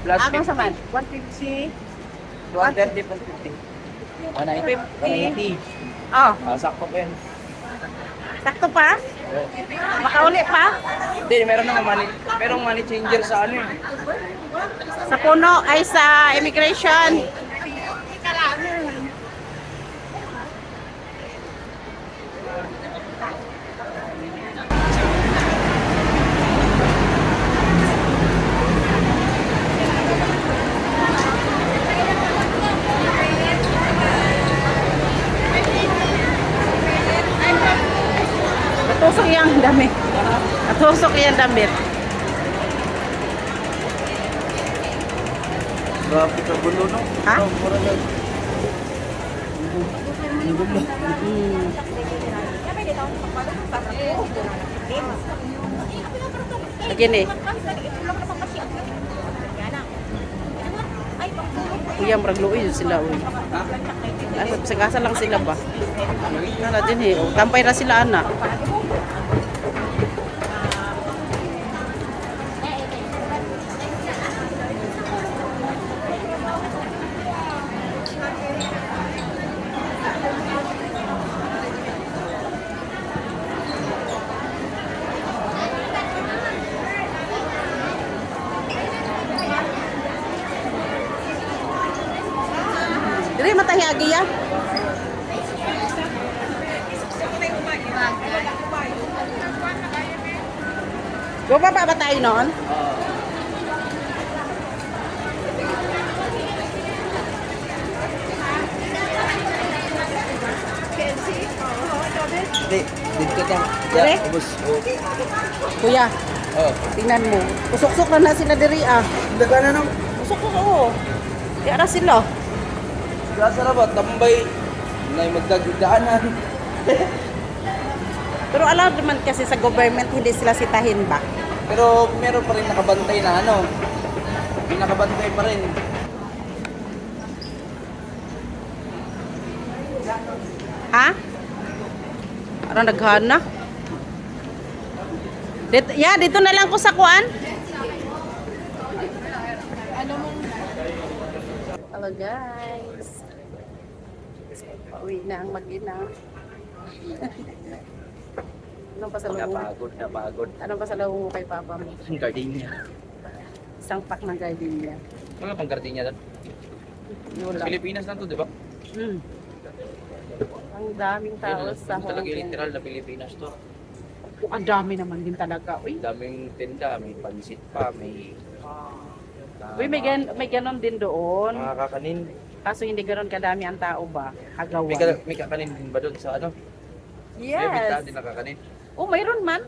130 plus kung 50. saan? 150. 230 plus 50. 190. 50. Oh, Ah, sakto pa yan. sakto pa? Makauli pa? Hindi, meron na money, merong money changer sa ano eh. Sa puno ay sa immigration. Natusok yung damit. Natusok yung damit. Grabe ka gulo, no? Ha? Mura lang. Ang gulo. Hmm. Again eh. Kuya, maragluoy yun sila. Uy. Ah, sagasa lang sila ba? Nala din eh. Kampay na sila, anak. Dire matahi agi ya. Bumaba ba tayo noon? Hindi, dito ka. Dire? Yeah. Oh. Kuya, Oh. tingnan mo. Usok-usok na na sila diri ah. Daga na no? Usok-usok oo. Di ara sila. Gasa na ba? Tambay. Nay magdagdaanan. Pero alam naman kasi sa government hindi sila sitahin ba? Pero meron pa rin nakabantay na ano. May nakabantay pa rin. Ha? Parang naghana. Dito, yeah, dito na lang ko sa kuan. Hello guys. Pauwi na ang mag-ina. Anong pasalubong? Napagod, napagod. Anong pasalubong mo kay Papa mo? Ang gardenia. Isang pack ng gardenia. Wala pang gardenia doon. Wala. Pilipinas lang to, di ba? Mm. Ang daming tao sa Yun, talaga Hong Kong. literal na Pilipinas to. Oh, Ang dami naman din talaga. Uy, Daming tinda, may pansit pa, may... Uy may, gan may ganon din doon. Mga kakanin. Kaso hindi ganon kadami ang tao ba? May, ka- may kakanin din ba doon sa ano? May bita Yes. din na kakanin. Oh, mayroon man.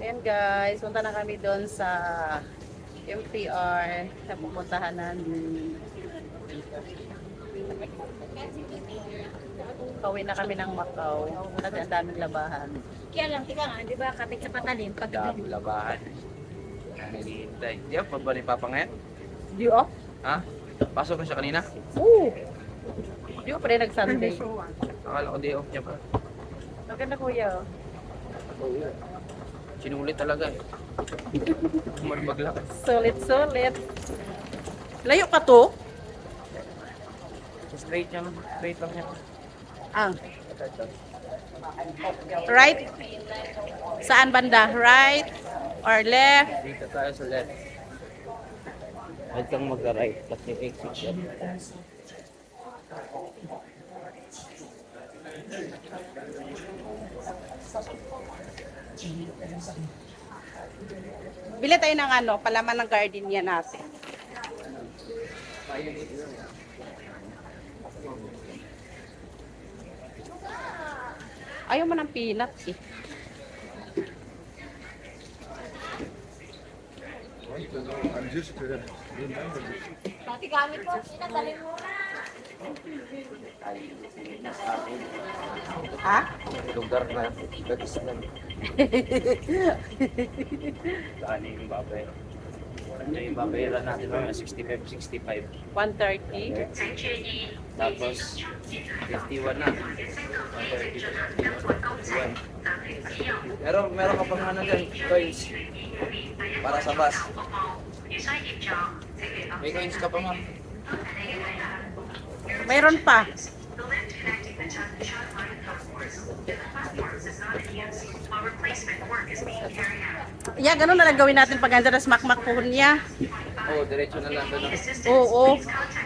Ayan guys, punta na kami doon sa MPR na pupuntahan namin. Pauwi na kami ng Macau kasi ang daming labahan. Kaya lang, tika nga, di ba, kapit sa patalim, pag Dami labahan. Naghihintay. Di ba, pa ba ni Papa ngayon? Di oh? Ha? Pasok na siya kanina? Oo. Di ko pa rin nag-Sunday. Akala ko day off niya pa. Maganda kuya. oh. Sinulit talaga eh. Kumar maglakad. Solid, solid. Layo ka to? Straight lang. Straight lang niya. Ang. Right? Saan banda? Right? Or left? Dito tayo sa left. Huwag kang mag-right. Kasi yung exit siya. Bili tayo ng ano, palaman ng gardenia natin. Ayaw mo ng peanut eh. pati gamit mo, sinadalin mo na. Ha? Lugar na. Gagis na. Saan yung babayra? Ano yung babayra natin mga 65, 65. 130. Tapos 51 na. 130. Meron, meron ka pang ano dyan, coins. Para sa bus. May coins ka pa ma. Mayroon pa. Yeah, ganun na lang gawin natin pag andyan na smakmak po niya. Oo, diretso na lang doon. Oo.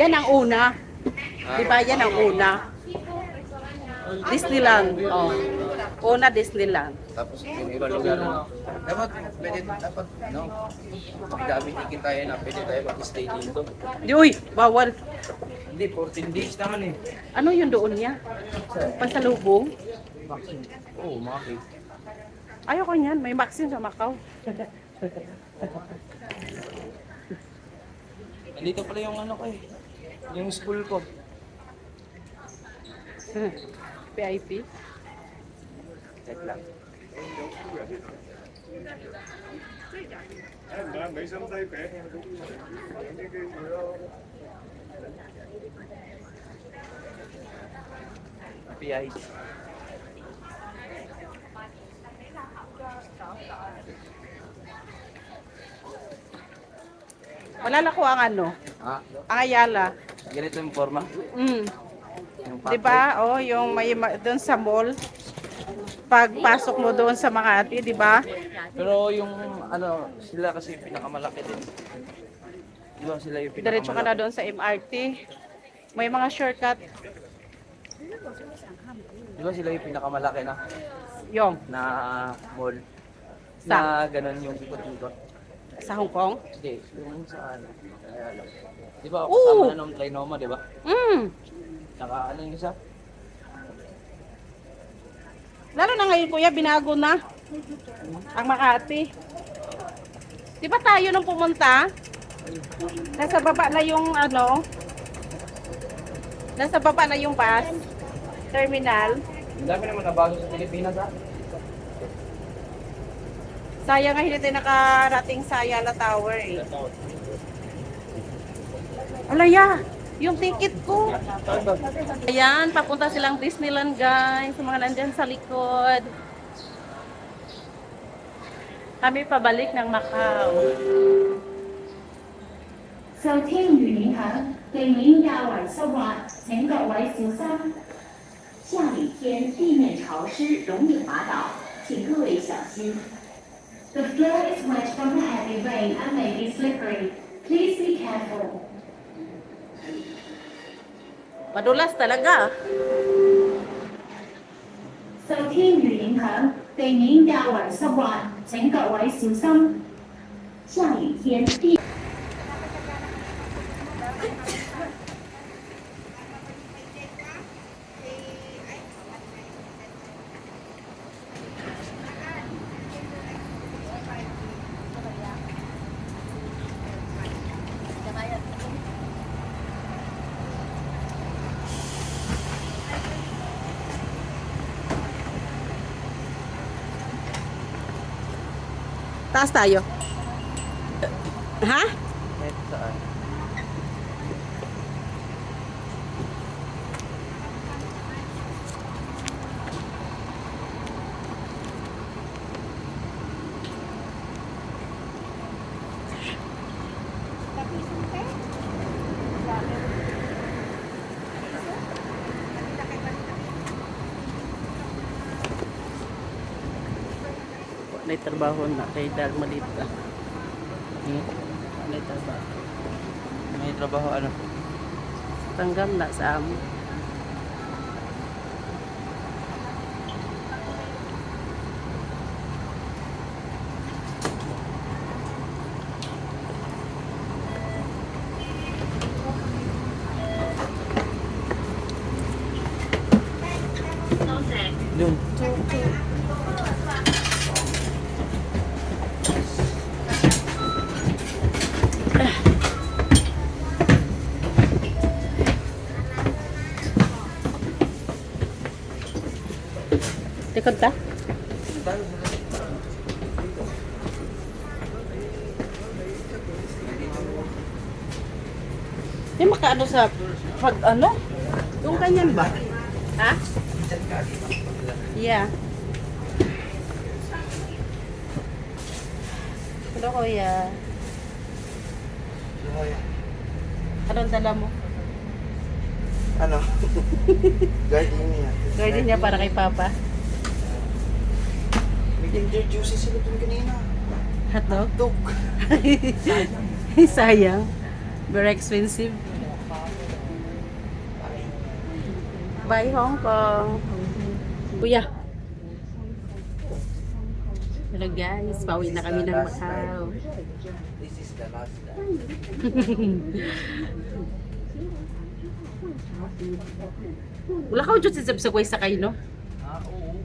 Yan ang una. Di ba? Yan ang una. Disneyland. Oh. Una Disneyland. Tapos yung iba lugar. Dapat, pwede, dapat, no? Dami tikin tayo na pwede tayo mag-stay dito. Di, uy, bawal. Hindi, 14 days naman eh. Ano yung doon niya? Pasalubong? Oo, mga cake. Ayoko niyan. May vaccine sa Macau. Nandito pala yung ano ko eh. Yung school ko. PIP. Check lang. PI. Malala ko ang ano. Ah, Ang Ayala. ganito yung forma. Mm. Yung Di ba? Oh, yung may ma- doon sa mall. Pagpasok mo doon sa Makati, di ba? Pero yung ano, sila kasi yung pinakamalaki din. Di ba sila yung pinakamalaki? Diretso ka na doon sa MRT. May mga shortcut. Di ba sila yung pinakamalaki na Yung, na mall? Sa? Na ganun yung ikot-ikot. sa Hong Kong. Hindi, yung sa ano. Di ba, Oo. kasama na nung Trinoma, di ba? Mm. Naka ano yung isa? Lalo na ngayon, kuya, binago na. Ang Makati. Di ba tayo nung pumunta? Nasa baba na yung ano? Nasa baba na yung bus. Terminal. Ang dami naman nabago sa Pilipinas ha. Sayang nga hindi tayo nakarating sa Ayala Tower eh. Alaya, yung ticket ko. Ayan, papunta silang Disneyland guys. Sa mga nandyan sa likod. Kami pabalik ng Macau. 受天宇银行给您亚尔斯瓦，请各位小心。下雨天地面潮湿，容易滑倒，请各位小心。The floor is wet from the heavy rain and may be slippery. Please be careful. Madulas talaga. 受天宇银行给您亚尔斯瓦，请各位小心。下雨天地。 Taas tayo. Ha? Saan. May trabaho na kay dahil maliit na. Hmm? May trabaho. May trabaho ano? Tanggam na sa amo. Doon. Likod ta? Di makaano sa pag ano? Yung kanyan ba? Ha? Yeah. Hello kuya. Anong dala mo? Ano? Gardenia. Garden niya para kay Papa. Ginger juicy sila dun kanina. Hotdog? Dog. Sayang. Very expensive. Bye Hong Kong. Kuya. Hello guys, pauwi na kami ng Macau. This is the last. Wala ka udyo sa sa kway sakay, no? Ah, oo.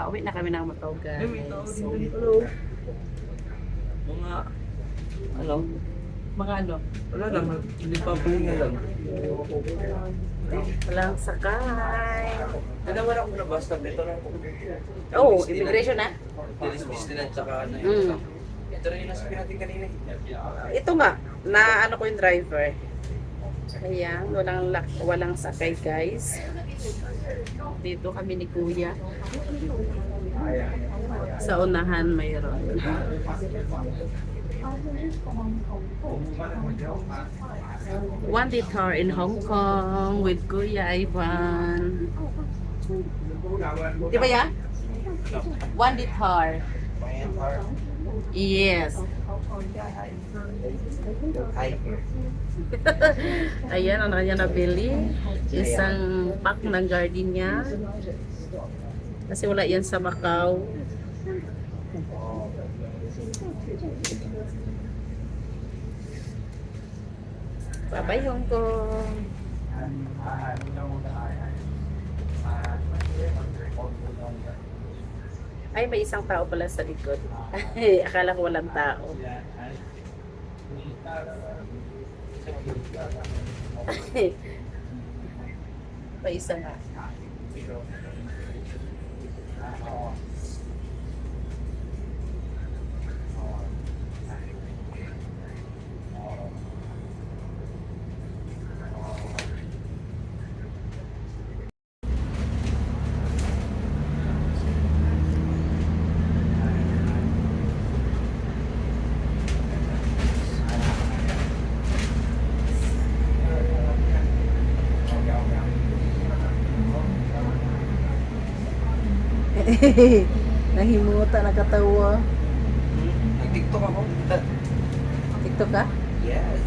Pauwi na kami ng Macau guys. Hello. Mga, ano? Mga ano? Wala lang, hindi pa pahinga lang. Walang sakay. Nanawan ako na bus stop dito lang. Oh, immigration na? Dilisbis din at saka ano Mm. yun. Ito rin yung nasabi natin kanina. Ito nga, na ano ko yung driver. Ayan, walang, walang sakay guys. Dito kami ni Kuya. Sa unahan mayroon. One detour in Hong Kong with Kuya Ivan. Di ba yan? One detour. Yes. Ayan, ang kanya nabili. Isang pack ng gardenia. Kasi wala yan sa Macau. Bye-bye, Hong Kong. Ay, may isang tao pala sa likod. Akala ko walang tao. pa isa nga. Nahimuta na katawa. Hmm? Nag-tiktok ako. TikTok ka? Yes.